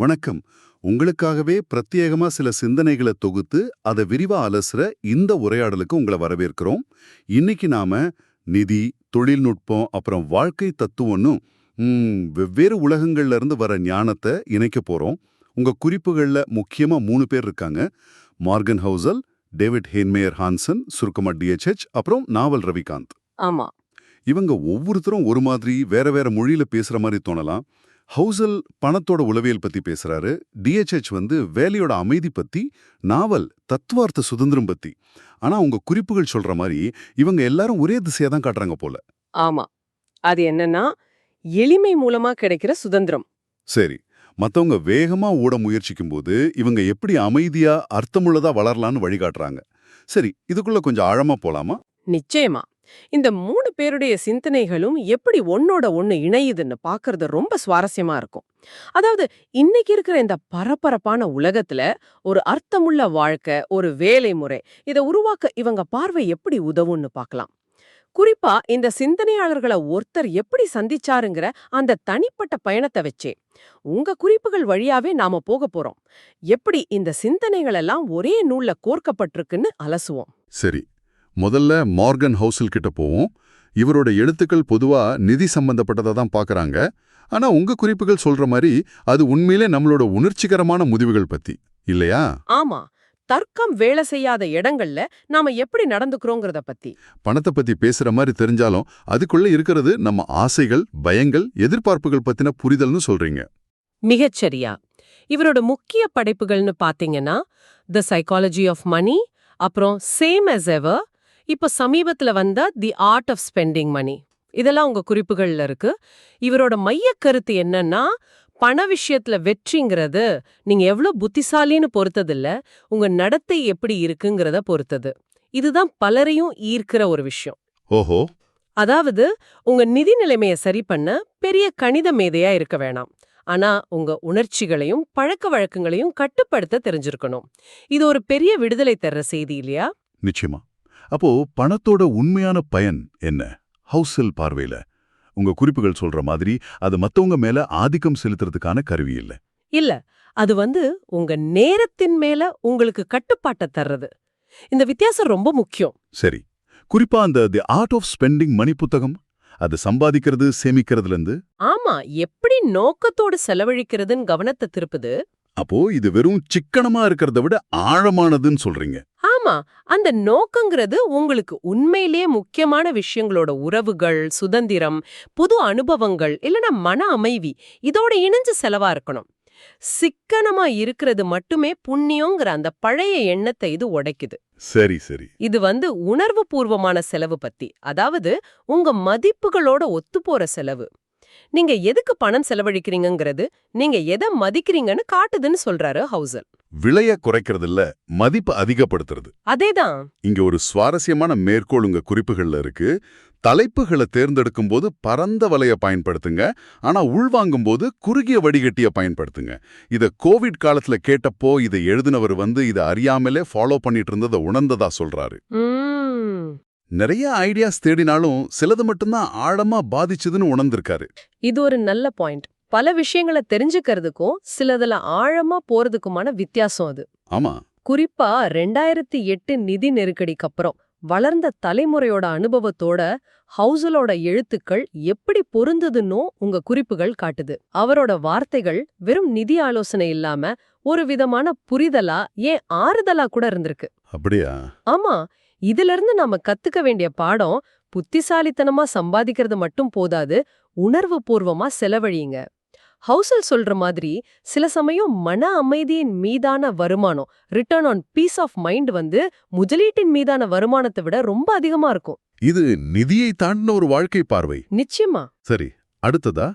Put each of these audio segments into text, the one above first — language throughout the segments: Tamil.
வணக்கம். உங்களுக்காகவே பிரத்யேகமா சில சிந்தனைகளை தொகுத்து அதை விரிவா அலசுற இந்த உரையாடலுக்கு உங்களை வரவேற்கிறோம். இன்னைக்கு நாம நிதி தொழில்நுட்பம் அப்புறம் வாழ்க்கை தத்துவம்னு வெவ்வேறு உலகங்கள்ல இருந்து வர ஞானத்தை இணைக்க போறோம். உங்க குறிப்புகள்ல முக்கியமா மூணு பேர் இருக்காங்க. Morgan Housel David Heinemeier Hansson சுருக்கமா டிஎச்ஹெச் அப்புறம் நாவல் ரவிகாந்த். ஆமா. இவங்க ஒவ்வொருத்தரும் ஒரு மாதிரி வேற வேற மொழியில பேசுற மாதிரி தோணலாம். ஹவுசல் பணத்தோட உளவியல் பத்தி பேசுறாரு. டிஎச்ஹெச் வந்து வேலையோட அமைதி பத்தி நாவல் தத்துவார்த்த சுதந்திரம் பத்தி. ஆனா உங்க குறிப்புகள் சொல்ற மாதிரி இவங்க எல்லாரும் ஒரே திசையா தான் காட்டுறாங்க போல. ஆமா. அது என்னன்னா எளிமை மூலமா கிடைக்கிற சுதந்திரம். சரி. மத்தவங்க வேகமா ஓட முயற்சிக்கும் போது இவங்க எப்படி அமைதியா அர்த்தமுள்ளதா வளரலான்னு வழிகாட்டுறாங்க. சரி இதுக்குள்ள கொஞ்சம் ஆழமா போலாமா? நிச்சயமா. இந்த மூணு பேருடைய சிந்தனைகளும் எப்படி ஒன்னோட ஒண்ணு இணையுதுன்னு பார்க்கறது ரொம்ப சுவாரஸ்யமா இருக்கும். அதாவது இன்னைக்கு இருக்கிற இந்த பரபரப்பான உலகத்துல ஒரு அர்த்தமுள்ள வாழ்க்கை ஒரு வேலை முறை இதை உருவாக்க இவங்க பார்வை எப்படி உதவும்னு பார்க்கலாம் குறிப்பா இந்த சிந்தனையாளர்களை ஒருத்தர் எப்படி சந்திச்சாருங்கிற அந்த தனிப்பட்ட பயணத்தை வச்சே உங்க குறிப்புகள் வழியாவே நாம போக போறோம். எப்படி இந்த சிந்தனைகள் எல்லாம் ஒரே நூல்ல கோர்க்கப்பட்டிருக்குன்னு அலசுவோம். சரி முதல்ல மார்கன் ஹவுசல் கிட்ட போவோம். இவரோட எழுத்துக்கள் பொதுவா நிதி சம்பந்தப்பட்டதை தான் பார்க்கறாங்க ஆனா உங்க குறிப்புகள் சொல்ற மாதிரி அது உண்மையிலே நம்மளோட உணர்ச்சிகரமான முடிவுகள் பத்தி இல்லையா? ஆமா. தர்க்கம் வேலை செய்யாத இடங்கள்ல நாம எப்படி நடந்துக்கிறோங்கிறத பத்தி. பணத்தை பத்தி பேசுற மாதிரி தெரிஞ்சாலும் அதுக்குள்ள இருக்கிறது நம்ம ஆசைகள் பயங்கள் எதிர்பார்ப்புகள் பத்தின புரிதல்னு சொல்றீங்க. மிகச்சரியா. இவரோட முக்கிய படைப்புகள்னு பாத்தீங்கன்னா த சைக்காலஜி ஆஃப் மணி அப்புறம் சேம் as எவர் இப்ப சமீபத்துல வந்த the art of spending money. இதெல்லாம் உங்க குறிப்புகள்ல இருக்கு. இவரோட மையக் கருத்து என்னன்னா பண விஷயத்துல வெற்றிங்கிறது நீங்க எவ்வளவு புத்திசாலின்னு பொறுத்ததில்ல உங்க நடத்தை எப்படி இருக்குங்கிறத பொறுத்தது. இதுதான் பலரையும் ஈர்க்கிற ஒரு விஷயம். ஓஹோ. அதாவது உங்க நிதி நிலைமைய சரி பண்ண பெரிய கணித மேதையா இருக்க வேணாம். ஆனா உங்க உணர்ச்சிகளையும் பழக்க வழக்கங்களையும் கட்டுப்படுத்த தெரிஞ்சிருக்கணும். இது ஒரு பெரிய விடுதலை தர்ற செய்தி இல்லையா? நிச்சயமா. அப்போ பணத்தோட உண்மையான பயன் என்ன? ஹவுசல் பார்வையில. உங்க குறிப்புகள் சொல்ற மாதிரி அது மத்தவங்க மேல ஆதிக்கம் செலுத்துறதுக்கான கருவி இல்ல. இல்ல. அது வந்து உங்க நேரத்தின் மேல உங்களுக்கு கட்டுப்பாட்டை தர்றது. இந்த வித்தியாசம் ரொம்ப முக்கியம். சரி. குறிப்பா அந்த the art of spending money புத்தகம் அது சம்பாதிக்கிறது சேமிக்கிறதுல இருந்து? ஆமா. எப்படி நோக்கத்தோடு செலவழிக்கிறதுன்னு கவனத்தை திருப்புது? அப்போ இது வெறும் சிக்கனமா இருக்கிறத விட ஆழமானதுன்னு சொல்றீங்க. ஆமா அந்த நோக்கங்கிறது உங்களுக்கு உண்மையிலேயே முக்கியமான விஷயங்களோட உறவுகள் சுதந்திரம் புது அனுபவங்கள் இல்லனா மன அமைதி இதோட இணைஞ்சு செலவா இருக்கணும். சிக்கனமா இருக்கிறது மட்டுமே புண்ணியங்கிற அந்த பழைய எண்ணத்தை இது உடைக்குது. சரி சரி. இது வந்து உணர்வு பூர்வமான செலவு பத்தி அதாவது உங்க மதிப்புகளோட ஒத்துப்போற செலவு. நீங்க எதுக்கு பணம் செலவழிக்கிறீங்கங்கிறது நீங்க எதை மதிக்கிறீங்கன்னு காட்டுதுன்னு சொல்றாரு ஹவுசல். விலைய குறைக்கிறது இல்ல மதிப்பு அதிகப்படுத்துறது. அதேதான். இங்க ஒரு சுவாரஸ்யமான மேற்கோள் உங்க குறிப்புகள்ல இருக்கு. தலைப்புகளை தேர்ந்தெடுக்கும் போது பரந்த வலைய பயன்படுத்துங்க. ஆனா உள்வாங்கும் போது குறுகிய வடிகட்டிய பயன்படுத்துங்க. இத கோவிட் காலத்துல கேட்டப்போ இதை எழுதினவர் வந்து இதை அறியாமலே ஃபாலோ பண்ணிட்டு இருந்ததை உணர்ந்ததா சொல்றாரு. நிறைய ஐடியாஸ் தேடினாலும் சிலது மட்டும்தான் ஆழமா பாதிச்சதுன்னு உணர்ந்திருக்காரு. இது ஒரு நல்ல பாயிண்ட் பல விஷயங்களை தெரிஞ்சுக்கிறதுக்கும் சிலதுல ஆழமா போறதுக்குமான வித்தியாசம் அது. ஆமா. குறிப்பா ரெண்டாயிரத்தி எட்டு நிதி நெருக்கடிக்கு அப்புறம் வளர்ந்த தலைமுறையோட அனுபவத்தோட ஹவுசலோட எழுத்துக்கள் எப்படி பொருந்ததுன்னோ உங்க குறிப்புகள் காட்டுது. அவரோட வார்த்தைகள் வெறும் நிதி ஆலோசனை இல்லாம ஒரு விதமான புரிதலா ஏன் ஆறுதலா கூட இருந்திருக்கு. அப்படியா? ஆமா. இதுல இருந்து நாம கத்துக்க வேண்டிய பாடம் புத்திசாலித்தனமா சம்பாதிக்கிறது மட்டும் போதாது உணர்வு பூர்வமா செலவழியுங்க. ஹவுசல் சொல்ற மாதிரி சில சமயம் மன அமைதியின் மீதான வருமானம் return on peace of mind வந்து முதலீட்டின் மீதான வருமானத்தை விட ரொம்ப அதிகமா இருக்கும். இது நிதியை தாண்டின ஒரு வாழ்க்கை பார்வை. நிச்சயமா. சரி அடுத்ததா?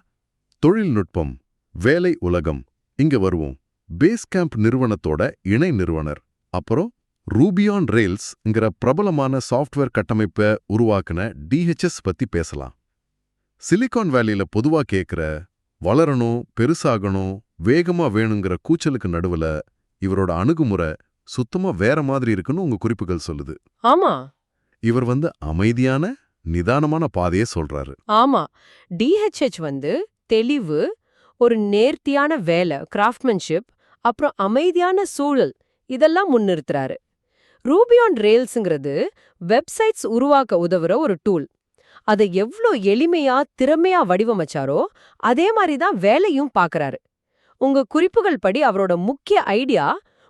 தொழில்நுட்பம் வேலை உலகம். இங்க வருவோம். பேஸ் கேம்ப் நிறுவனத்தோட இணை நிறுவனர். அப்புறம் ரூபியான் ரெயில்ஸ்ங்கிற பிரபலமான சாஃப்ட்வேர் கட்டமைப்பை உருவாக்குன டிஹெச்எஸ் பத்தி பேசலாம். சிலிகான் வேலியில பொதுவா கேக்குற வளரணும் பெருசாகணும் வேகமா வேணுங்கிற கூச்சலுக்கு நடுவுல இவரோட அணுகுமுறை சுத்தமா வேற மாதிரி இருக்குன்னு உங்க குறிப்புகள் சொல்லுது. ஆமா. இவர் வந்து அமைதியான நிதானமான பாதையை சொல்றாரு. ஆமா. டிஹெச்ஹெச் வந்து தெளிவு ஒரு நேர்த்தியான வேலை கிராஃப்ட்மேன்ஷிப் அப்புறம் அமைதியான சூழல் இதெல்லாம் முன்னிறுத்துறாரு. ரூபி ஆன் ரேல்ஸ்ங்கிறது வெப்சைட்ஸ் உருவாக்க உதவுற ஒரு டூல். அதை எவ்ளோ எளிமையா திறமையா வடிவமைச்சாரோ அதே மாதிரி தான் வேலையும் பார்க்கறாரு உங்க குறிப்புகள் படி அவரோட முக்கிய ஐடியா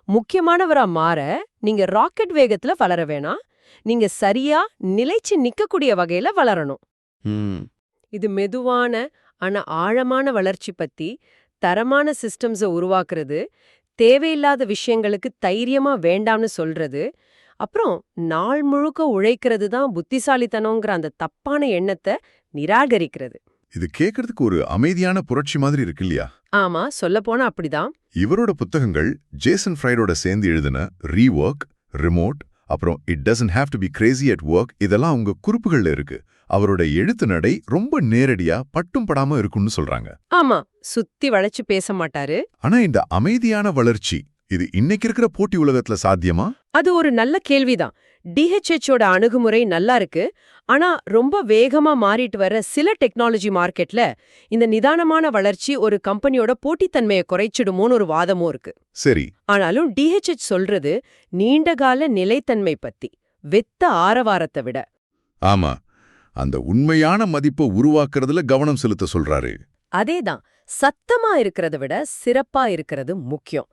முக்கியமானவரா மாற நீங்க ராக்கெட் வேகத்துல வளர வேணாம். நீங்க சரியா நிலைச்சு நிக்கக்கூடிய வகையில வளரணும். இது மெதுவான ஆனா ஆழமான வளர்ச்சி பத்தி தரமான சிஸ்டம்ஸ உருவாக்குறது தேவையில்லாத விஷயங்களுக்கு தைரியமா வேண்டாம்னு சொல்றது அப்புறம் நாள் முழுக்க உழைக்கிறது தான் புத்திசாலித்தனங்கிற அந்த தப்பான எண்ணத்தை நிராகரிக்கிறது. இது கேட்கறதுக்கு ஒரு அமைதியான புரட்சி மாதிரி இருக்கு இல்லையா? ஆமா சொல்லப்போனா அப்படிதான். இவரோட புத்தகங்கள் ஜேசன் ஃப்ரைடோட சேர்ந்து எழுதின ரீஒர்க் ரிமோட் அப்புறம் it doesn't have to be crazy at work இதெல்லாம் உங்க குறிப்புகள்ல இருக்கு. அவரோட எழுத்து நடை ரொம்ப நேரடியா பட்டும் படாம இருக்கும்னு சொல்றாங்க. ஆமா சுத்தி வளைச்சு பேச மாட்டாரு. ஆனா இந்த அமைதியான வளர்ச்சி இது இன்னைக்கு இருக்கிற போட்டி உலகத்துல சாத்தியமா? அது ஒரு நல்ல கேள்விதான். டிஹெச்ஹெச்சோட அணுகுமுறை நல்லா இருக்கு. ஆனா ரொம்ப வேகமா மாறிட்டு வர சில டெக்னாலஜி மார்க்கெட்ல இந்த நிதானமான வளர்ச்சி ஒரு கம்பெனியோட போட்டித்தன்மையை குறைச்சிடுமோன்னு ஒரு வாதமும் இருக்கு. சரி. ஆனாலும் டிஹெச்ஹெச் சொல்றது நீண்டகால நிலைத்தன்மை பத்தி வெத்த ஆரவாரத்தை விட. ஆமா. அந்த உண்மையான மதிப்பை உருவாக்குறதுல கவனம் செலுத்த சொல்றாரு. அதேதான். சத்தமா இருக்கிறத விட சிறப்பா இருக்கிறது முக்கியம்.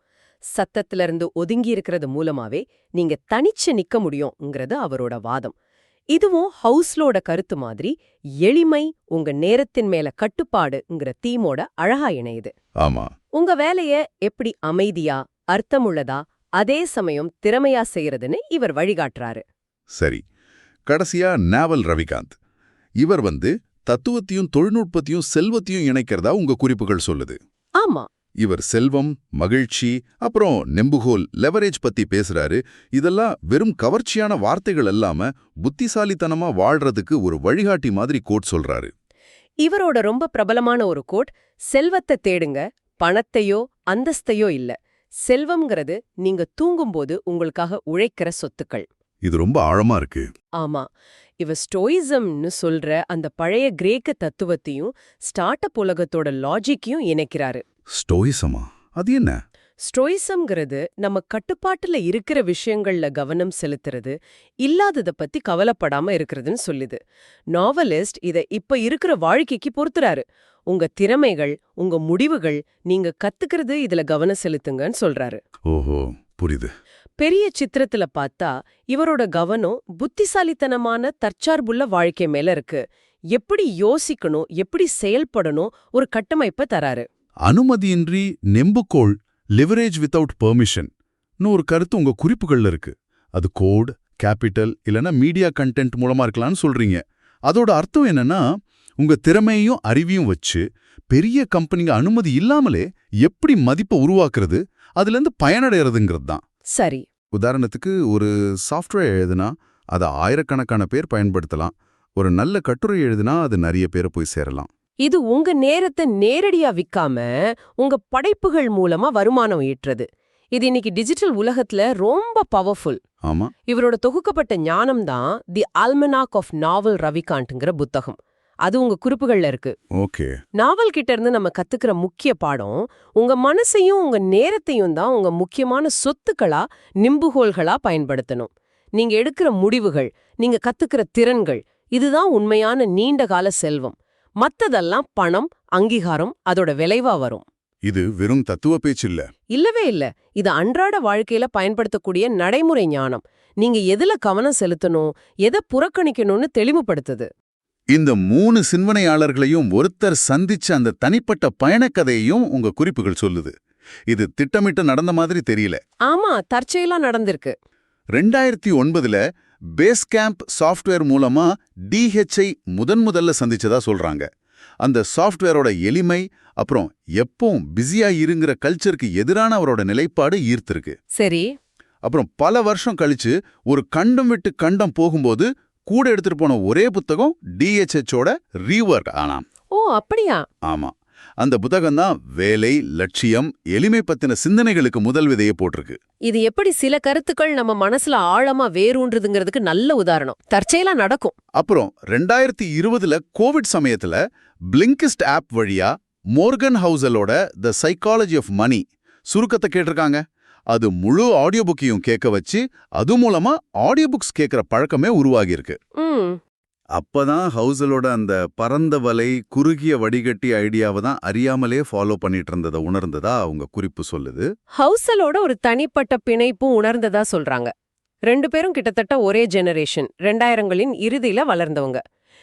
சத்தத்துல இருந்து ஒதுங்கி இருக்கிறது மூலமாவே நீங்க தனிச்சு நிக்க முடியும்ங்கிறது அவரோட வாதம். இதுவும் ஹவுஸ்லோட கருத்து மாதிரி எளிமை உங்க நேரத்தின் மேல கட்டுப்பாடுங்கிற தீமோட அழகா இணையுது. ஆமா. உங்க வேலைய எப்படி அமைதியா அர்த்தமுள்ளதா அதே சமயம் திறமையா செய்யறதுன்னு இவர் வழிகாட்டுறாரு. சரி. கடைசியா நாவல் ரவிகாந்த் இவர் வந்து தத்துவத்தையும் தொழில்நுட்பத்தையும் செல்வத்தையும் இணைக்கிறதா உங்க குறிப்புகள் சொல்லுது? ஆமா. இவர் செல்வம் மகிழ்ச்சி அப்புறம் நெம்புகோல் லெவரேஜ் பத்தி பேசுறாரு. இதெல்லாம் வெறும் கவர்ச்சியான வார்த்தைகள் இல்லாம புத்திசாலித்தனமா வாழ்றதுக்கு ஒரு வழிகாட்டி மாதிரி கோட் சொல்றாரு. இவரோட ரொம்ப பிரபலமான ஒரு கோட் செல்வத்தை தேடுங்க பணத்தையோ அந்தஸ்தையோ இல்ல. செல்வம்ங்கிறது நீங்க தூங்கும்போது உங்களுக்காக உழைக்கிற சொத்துக்கள். இது ரொம்ப ஆழமா இருக்கு. ஆமா. இவ ஸ்டோயிசம்னு சொல்ற அந்த பழைய கிரேக்க தத்துவத்தையும் ஸ்டார்ட் அப் உலகத்தோட லாஜிக்கையும் இணைக்கிறாரு. ஸ்டோயிசமா? அது என்ன? ஸ்டோயிசம்ங்கிறது நம்ம கட்டுப்பாட்டுல இருக்கிற விஷயங்கள்ல கவனம் செலுத்துறது இல்லாதத பத்தி கவலைப்படாம இருக்கிறதுன்னு சொல்லுது. நாவலிஸ்ட் இத இப்ப இருக்கிற வாழ்க்கைக்கு பொறுத்துறாரு உங்க திறமைகள் உங்க முடிவுகள் நீங்க கத்துக்கிறது இதுல கவனம் செலுத்துங்கன்னு சொல்றாரு. ஓஹோ புரியுது. பெரிய சித்திரத்துல பார்த்தா இவரோட கவனம் புத்திசாலித்தனமான தற்சார்புள்ள வாழ்க்கை மேல இருக்கு. எப்படி யோசிக்கணும் எப்படி செயல்படணும் ஒரு கட்டமைப்பை தராரு. அனுமதியின்றி நெம்புகோள் லிவரேஜ் வித்தவுட் பெர்மிஷன் ஒரு கருத்து உங்க குறிப்புகள்ல இருக்கு. அது கோட் கேபிட்டல் இல்லனா மீடியா கண்டென்ட் மூலமா இருக்கலாம்னு சொல்றீங்க. அதோட அர்த்தம் என்னன்னா உங்க திறமையும் அறிவையும் வச்சு பெரிய கம்பெனிங்க அனுமதி இல்லாமலே எப்படி மதிப்பை உருவாக்குறது? அதுல இருந்து பயனடைறதுங்கிறது தான். சரி. உதாரணத்துக்கு ஒரு சாஃப்ட்வேர் எழுதுனா அதை ஆயிரக்கணக்கான பேர் பயன்படுத்தலாம். ஒரு நல்ல கட்டுரை எழுதுனா அது நிறைய பேரை போய் சேரலாம். இது உங்க நேரத்தை நேரடியா விக்காம உங்க படைப்புகள் மூலமா வருமானம் ஈட்டுறது. இது இன்னைக்கு டிஜிட்டல் உலகத்துல ரொம்ப பவர்ஃபுல் ஆமா. இவரோட தொகுக்கப்பட்ட ஞானம் தான் தி ஆல்மனாக் ஆஃப் நாவல் ரவிகாண்ட்ங்கிற புத்தகம். அது உங்க குறிப்புகள்ல இருக்கு. ஓகே. நாவல் கிட்ட இருந்து நம்ம கத்துக்கிற முக்கிய பாடம் உங்க மனசையும் உங்க நேரத்தையும் தான் உங்க முக்கியமான சொத்துக்களா நிம்புகோள்களா பயன்படுத்தணும். நீங்க எடுக்கிற முடிவுகள் நீங்க கத்துக்கிற திறன்கள் இதுதான் உண்மையான நீண்ட கால செல்வம். மத்ததெல்லாம் பணம் அங்கீகாரம் அதோட விளைவா வரும். இது வெறும் தத்துவ பேச்சு இல்ல இல்லவே இல்ல. இது அன்றாட வாழ்க்கையில பயன்படுத்தக்கூடிய நடைமுறை ஞானம். நீங்க எதுல கவனம் செலுத்தணும் எதை புறக்கணிக்கணும்னு தெளிவுபடுத்துது. இந்த மூணு சிந்தனையாளர்களையும் ஒருத்தர் சந்திச்ச அந்த தனிப்பட்ட பயணக்கதையையும் உங்க குறிப்புகள் சொல்லுது. இது திட்டமிட்டு நடந்த மாதிரி தெரியல. ஆமா தற்செயலா நடந்திருக்கு. ரெண்டாயிரத்தி ஒன்பதுல பேஸ் கேம்ப் சாஃப்ட்வேர் மூலமா டிஹெச்ஐ முதன் முதல்ல சந்திச்சதா சொல்றாங்க. அந்த சாஃப்ட்வேரோட எளிமை அப்புறம் எப்பவும் பிஸியா இருங்கிற கல்ச்சருக்கு எதிரான அவரோட நிலைப்பாடு ஈர்த்திருக்கு. சரி. அப்புறம் பல வருஷம் கழிச்சு ஒரு கண்டம் விட்டு கண்டம் போகும்போது கூட எடுத்துட்டு போன ஒரே புத்தகம் டிஹெச்ஹெச்சோட ரீவொர்க் ஆனாம். ஓ அப்படியா? ஆமா. அந்த புத்தகம் தான் வேலை லட்சியம் எளிமை பத்தின சிந்தனைகளுக்கு முதல் விதையை போட்டிருக்கு. இது எப்படி சில கருத்துக்கள் நம்ம மனசுல ஆழமா வேரூன்றுதுங்கிறதுக்கு நல்ல உதாரணம். தற்செயலா நடக்கும். அப்புறம் ரெண்டாயிரத்தி இருபதுல கோவிட் சமயத்துல பிளிங்கிஸ்ட் ஆப் வழியா மோர்கன் ஹவுசலோட த சைக்காலஜி ஆஃப் மணி சுருக்கத்தை கேட்டிருக்காங்க. அது முழு ஆடியோ புக்கையும் கேட்க வச்சு அது மூலமா ஆடியோ புக்ஸ் கேட்கிற பழக்கமே உருவாகியிருக்கு. அப்பதான் ஹவுசலோட அந்த பரந்த வலை குறுகிய வடிகட்டி ஐடியாவை தான் அறியாமலே ஃபாலோ பண்ணிட்டு இருந்ததை உணர்ந்ததா அவங்க குறிப்பு சொல்லுது? ஹவுசலோட ஒரு தனிப்பட்ட பிணைப்பும் உணர்ந்ததா சொல்றாங்க. ரெண்டு பேரும் கிட்டத்தட்ட ஒரே ஜெனரேஷன் ரெண்டாயிரங்களின் இறுதியில வளர்ந்தவங்க.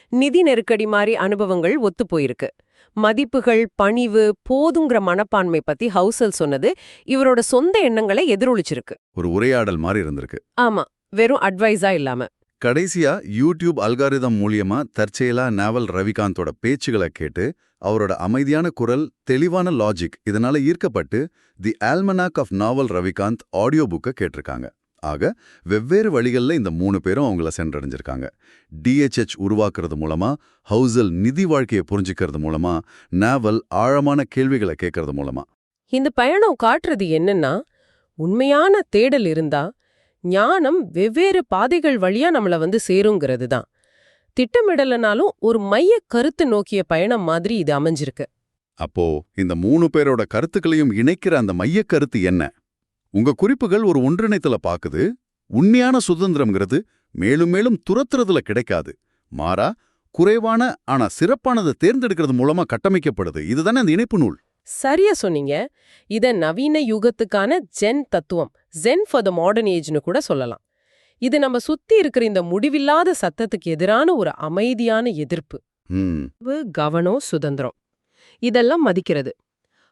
நிதி நெருக்கடி மாதிரி அனுபவங்கள் ஒத்து போயிருக்கு. மதிப்புகள் பணிவு போதுங்கிற மனப்பான்மை பத்தி ஹவுசல் சொன்னது இவரோட சொந்த எண்ணங்களை எதிரொலிச்சிருக்கு. ஒரு உரையாடல் மாதிரி இருந்திருக்கு. ஆமா வெறும் அட்வைஸா இல்லாம. கடைசியா யூடியூப் அல்காரிதம் மூலியமா தற்செயலா நாவல் ரவிகாந்தோட பேச்சுகளை கேட்டு அவரோட அமைதியான குரல் தெளிவான லாஜிக் இதனால ஈர்க்கப்பட்டு the almanack of Naval Ravikant audio புக்கை கேட்டிருக்காங்க. ஆக வெவ்வேறு வழிகள்ல இந்த மூணு பேரும் அவங்கள சென்றடைஞ்சிருக்காங்க. டிஹெச்ஹெச் உருவாக்குறது மூலமா ஹவுசல் நிதி வாழ்க்கையை புரிஞ்சுக்கிறது மூலமா நாவல் ஆழமான கேள்விகளை கேட்கறது மூலமா. இந்த பயணம் காட்டுறது என்னன்னா உண்மையான தேடல் இருந்தா ஞானம் வெவ்வேறு பாதைகள் வழியா நம்மள வந்து சேருங்கிறது தான் திட்டமிடலனாலும் ஒரு மைய கருத்து நோக்கிய பயணம் மாதிரி இது அமைஞ்சிருக்கு. அப்போ இந்த மூணு பேரோட கருத்துக்களையும் இணைக்கிற அந்த மையக் கருத்து என்ன? உங்க குறிப்புகள் ஒரு ஒன்றிணைத்துல பாக்குது உண்மையான சுதந்திரம்ங்கிறது மேலும் மேலும் துரத்துறதுல கிடைக்காது. மாறா குறைவான ஆனா சிறப்பானதை தேர்ந்தெடுக்கிறது மூலமா கட்டமைக்கப்படுது. இதுதானே அந்த இணைப்பு நூல்? சரியா சொன்னீங்க. இத நவீன யுகத்துக்கான ஜென் தத்துவம் ஜென் ஃபார் த மாடர்ன் ஏஜ்னு கூட சொல்லலாம். இது நம்ம சுத்தி இருக்கிற இந்த முடிவில்லாத சத்தத்துக்கு எதிரான ஒரு அமைதியான எதிர்ப்பு. கவனம் சுதந்திரம். இதெல்லாம் மதிக்கிறது.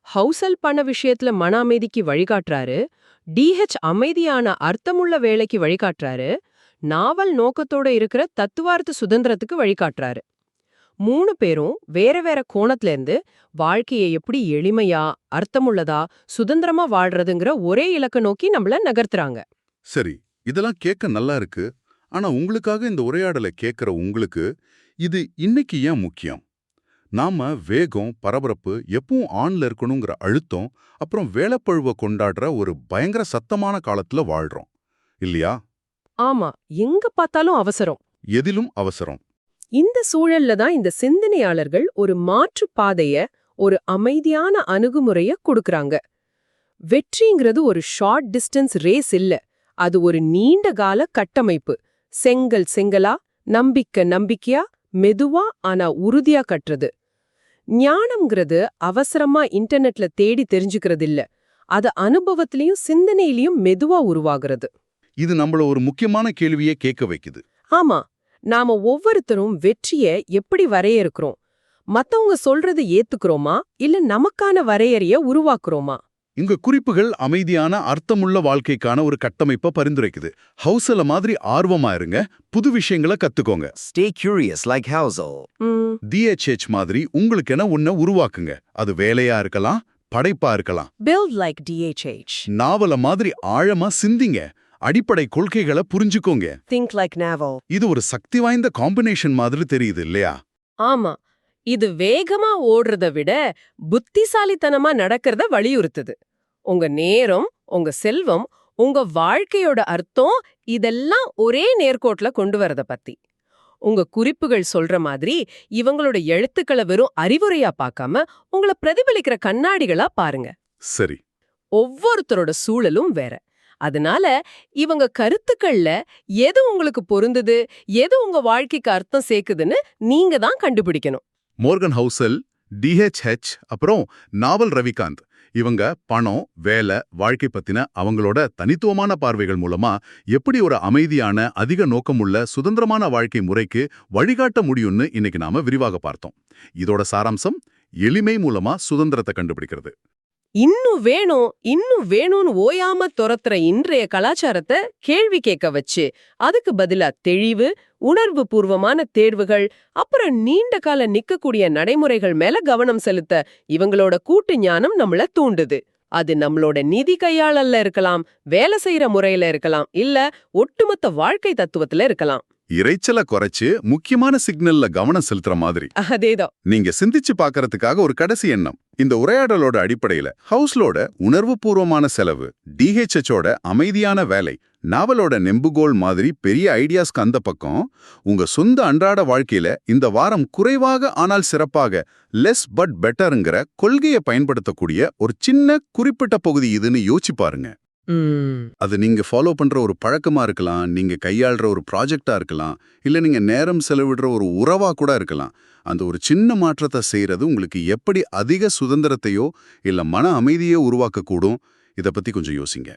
ஹவுசல் பண்ண விஷயத்துல மன அமைதிக்கு வழிகாட்டுறாரு. டிஹெச் அமைதியான அர்த்தமுள்ள வேலைக்கு வழிகாட்டுறாரு. நாவல் நோக்கத்தோட இருக்கிற தத்துவார்த்த சுதந்திரத்துக்கு வழிகாட்டுறாரு. மூணு பேரும் வேற வேற கோணத்துல இருந்து வாழ்க்கையை எப்படி எளிமையா அர்த்தமுள்ளதா சுதந்திரமா வாழ்றதுங்கிற ஒரே இலக்க நோக்கி நம்மள நகர்த்துறாங்க. சரி இதெல்லாம் கேட்க நல்லா இருக்கு. ஆனா உங்களுக்காக இந்த உரையாடலை கேட்கிற உங்களுக்கு இது இன்னைக்கு ஏன் முக்கியம்? நாம வேகம் பரபரப்பு எப்பவும் ஆன்ல இருக்கணுங்கிற அழுத்தம் அப்புறம் வேலைப்பழுவ கொண்டாடுற ஒரு பயங்கர சத்தமான காலத்துல வாழ்றோம். இல்லையா? ஆமா எங்க பார்த்தாலும் அவசரம். எதிலும் அவசரம். இந்த சூழல்ல தான் இந்த சிந்தனையாளர்கள் ஒரு மாற்று பாதைய ஒரு அமைதியான அணுகுமுறைய கொடுக்கறாங்க. வெற்றிங்கிறது ஒரு ஷார்ட் டிஸ்டன்ஸ் ரேஸ் இல்ல. அது ஒரு நீண்ட கால கட்டமைப்பு. செங்கல் செங்கலா நம்பிக்கை நம்பிக்கையா மெதுவா ஆனா உறுதியா கட்டுறது. ஞானம்ங்கிறது அவசரமா இன்டர்நெட்ல தேடி தெரிஞ்சுக்கிறது இல்ல அது அனுபவத்திலையும் சிந்தனையிலயும் மெதுவா உருவாகிறது. இது நம்மள ஒரு முக்கியமான கேள்வியே கேட்க வைக்குது. ஆமா. நாம ஒவ்வொருத்தரும் வெற்றிய எப்படி வரையறுக்கிறோம்? மத்தவங்க சொல்றதை ஏத்துக்கிறோமா? இல்ல நமக்கான வரையறைய உருவாக்குறோமா? இங்க குறிப்புகள் அமைதியான அர்த்தமுள்ள வாழ்க்கைக்கான ஒரு கட்டமைப்பை பரிந்துரைக்குது. ஹவுசல மாதிரி ஆர்வமா இருங்க. புது விஷயங்களை கத்துக்கோங்க. Stay curious like Housel. Hmm, DHH மாதிரி உங்களுக்கென ஒன்ன உருவாக்குங்க. அது வேலையா இருக்கலாம் படைப்பா இருக்கலாம். Build like DHH நாவல மாதிரி ஆழமா சிந்திங்க. அடிப்படை கொள்கைகளை புரிஞ்சுக்கோங்க. Think like Naval இது ஒரு சக்தி வாய்ந்த காம்பினேஷன் மாதிரி தெரியுது இல்லையா? ஆமா. இது வேகமா ஓடுறத விட புத்திசாலித்தனமா நடக்கிறத வலியுறுத்துது. உங்க நேரம் உங்க செல்வம் உங்க வாழ்க்கையோட அர்த்தம் இதெல்லாம் ஒரே நேர்கோட்ல கொண்டு வரத பத்தி. உங்க குறிப்புகள் சொல்ற மாதிரி இவங்களோட எழுத்துக்களை வெறும் அறிவுரையா பார்க்காம உங்கள பிரதிபலிக்கிற கண்ணாடிகளா பாருங்க. சரி. ஒவ்வொருத்தரோட சூழலும் வேற. அதனால இவங்க கருத்துக்கள்ல எது உங்களுக்கு பொருந்தது எது உங்க வாழ்க்கைக்கு அர்த்தம் சேர்க்குதுன்னு நீங்க தான் கண்டுபிடிக்கணும். மோர்கன் ஹவுசல் டிஹெச்ஹெச் அப்புறம் நாவல் ரவிகாந்த். இவங்க பணம் வேலை வாழ்க்கை பத்தின அவங்களோட தனித்துவமான பார்வைகள் மூலமா எப்படி ஒரு அமைதியான அதிக நோக்கமுள்ள சுதந்திரமான வாழ்க்கை முறைக்கு வழிகாட்ட முடியும்னு இன்னைக்கு நாம விரிவாக பார்த்தோம். இதோட சாராம்சம் எளிமை மூலமா சுதந்திரத்தை கண்டுபிடிக்கிறது. இன்னும் வேணும் இன்னும் வேணும்னு ஓயாம துரத்துற இன்றைய கலாச்சாரத்தை கேள்வி கேட்க வச்சு அதுக்கு பதிலா தெளிவு உணர்வு பூர்வமான தேர்வுகள் அப்புறம் நீண்ட கால நிக்கக்கூடிய நடைமுறைகள் மேல கவனம் செலுத்த இவங்களோட கூட்டு ஞானம் நம்மள தூண்டுது. அது நம்மளோட நிதி கையாளல்ல இருக்கலாம் வேலை செய்யற முறையில இருக்கலாம் இல்ல ஒட்டுமொத்த வாழ்க்கை தத்துவத்துல இருக்கலாம். இரைச்சலை குறைச்சு முக்கியமான சிக்னல்ல கவனம் செலுத்துற மாதிரி. அதேதான். நீங்க சிந்திச்சு பார்க்கறதுக்காக ஒரு கடைசி எண்ணம். இந்த உரையாடலோட அடிப்படையில ஹவுஸ்லோட உணர்வுபூர்வமான செலவு டிஹெச்எச்சோட அமைதியான வேலை நாவலோட நெம்புகோல் மாதிரி பெரிய ஐடியாஸ்க்கு அந்த பக்கம் உங்க சொந்த அன்றாட வாழ்க்கையில இந்த வாரம் குறைவாக ஆனால் சிறப்பாக லெஸ் பட் பெட்டருங்கிற கொள்கையை பயன்படுத்தக்கூடிய ஒரு சின்ன குறிப்பிட்ட பகுதி இதுன்னு யோசிச்சு பாருங்க. அது நீங்க ஃபாலோ பண்ற ஒரு பழக்கமா இருக்கலாம் நீங்க கையாள்ற ஒரு ப்ராஜெக்டா இருக்கலாம் இல்ல நீங்க நேரம் செலவிடுற ஒரு உறவா கூட இருக்கலாம். அந்த ஒரு சின்ன மாற்றத்தை செய்யறது உங்களுக்கு எப்படி அதிக சுதந்திரத்தையோ இல்ல மன அமைதியோ உருவாக்கக்கூடும்? இத பத்தி கொஞ்சம் யோசிங்க.